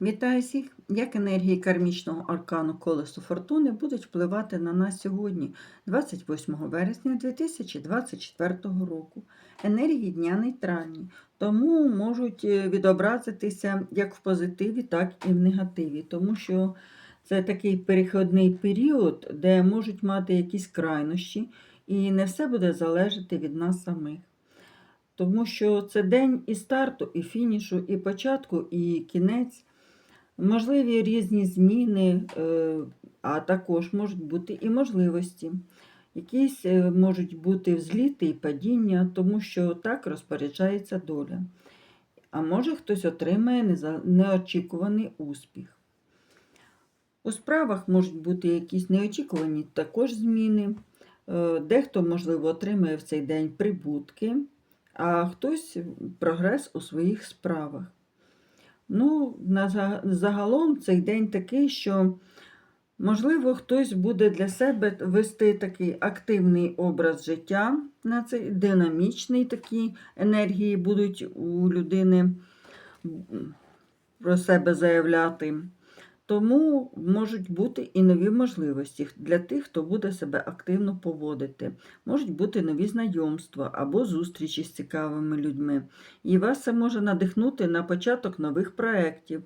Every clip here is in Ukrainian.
Вітаю всіх! Як енергії кармічного аркану Колесо Фортуни будуть впливати на нас сьогодні, 28 вересня 2024 року. Енергії дня нейтральні, тому можуть е, відобразитися як в позитиві, так і в негативі, тому що це такий перехідний період, де можуть мати якісь крайнощі, і не все буде залежати від нас самих. Тому що це день і старту, і фінішу, і початку, і кінець. Можливі різні зміни, е, а також можуть бути і можливості. Якісь е, можуть бути взліти і падіння, тому що так розпоряджається доля. А може хтось отримає неочікуваний успіх. У справах можуть бути якісь неочікувані також зміни. Е, Дехто, можливо, отримає в цей день прибутки, а хтось прогрес у своїх справах. Ну, загалом цей день такий, що, можливо, хтось буде для себе вести такий активний образ життя на цей динамічний такі енергії будуть у людини про себе заявляти. Тому можуть бути і нові можливості для тих, хто буде себе активно поводити. Можуть бути нові знайомства або зустрічі з цікавими людьми. І вас це може надихнути на початок нових проєктів.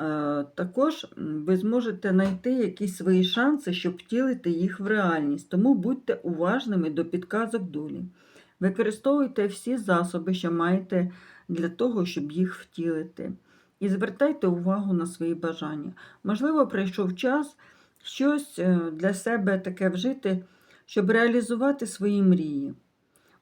Е, Також ви зможете знайти якісь свої шанси, щоб втілити їх в реальність. Тому будьте уважними до підказок долі. Використовуйте всі засоби, що маєте для того, щоб їх втілити. І звертайте увагу на свої бажання. Можливо, прийшов час щось е, для себе таке вжити, щоб реалізувати свої мрії.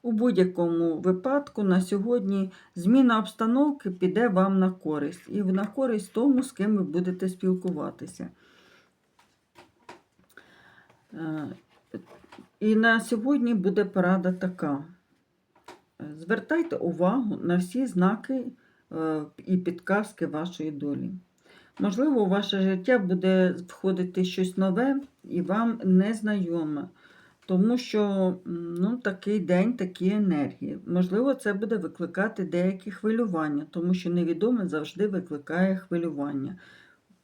У будь-якому випадку на сьогодні зміна обстановки піде вам на користь і на користь тому, з ким ви будете спілкуватися. Е, І на сьогодні буде порада така. Звертайте увагу на всі знаки і підказки вашої долі. Можливо, у ваше життя буде входити щось нове і вам незнайоме. Тому що ну, такий день, такі енергії. Можливо, це буде викликати деякі хвилювання, тому що невідоме завжди викликає хвилювання,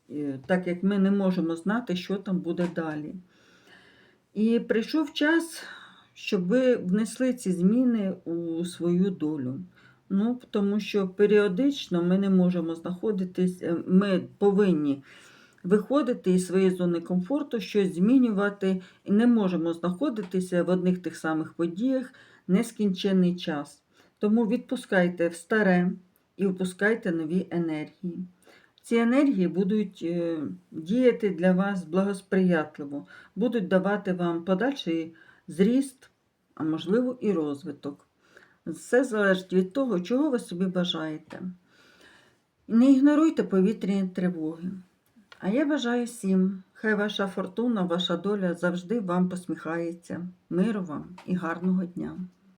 Е, так як ми не можемо знати, що там буде далі. І прийшов час, щоб ви внесли ці зміни у свою долю. Ну, тому що періодично ми не можемо знаходитись, е, ми повинні виходити із своєї зони комфорту, щось змінювати, і не можемо знаходитися в одних тих самих подіях нескінчений час. Тому відпускайте в старе і впускайте нові енергії. Ці енергії будуть е, діяти для вас благосприятливо, будуть давати вам подальший зріст, а можливо і розвиток. Все залежить від того, чого ви собі бажаєте. Не ігноруйте повітряні тривоги. А я бажаю всім, хай ваша фортуна, ваша доля завжди вам посміхається. Миру вам і гарного дня!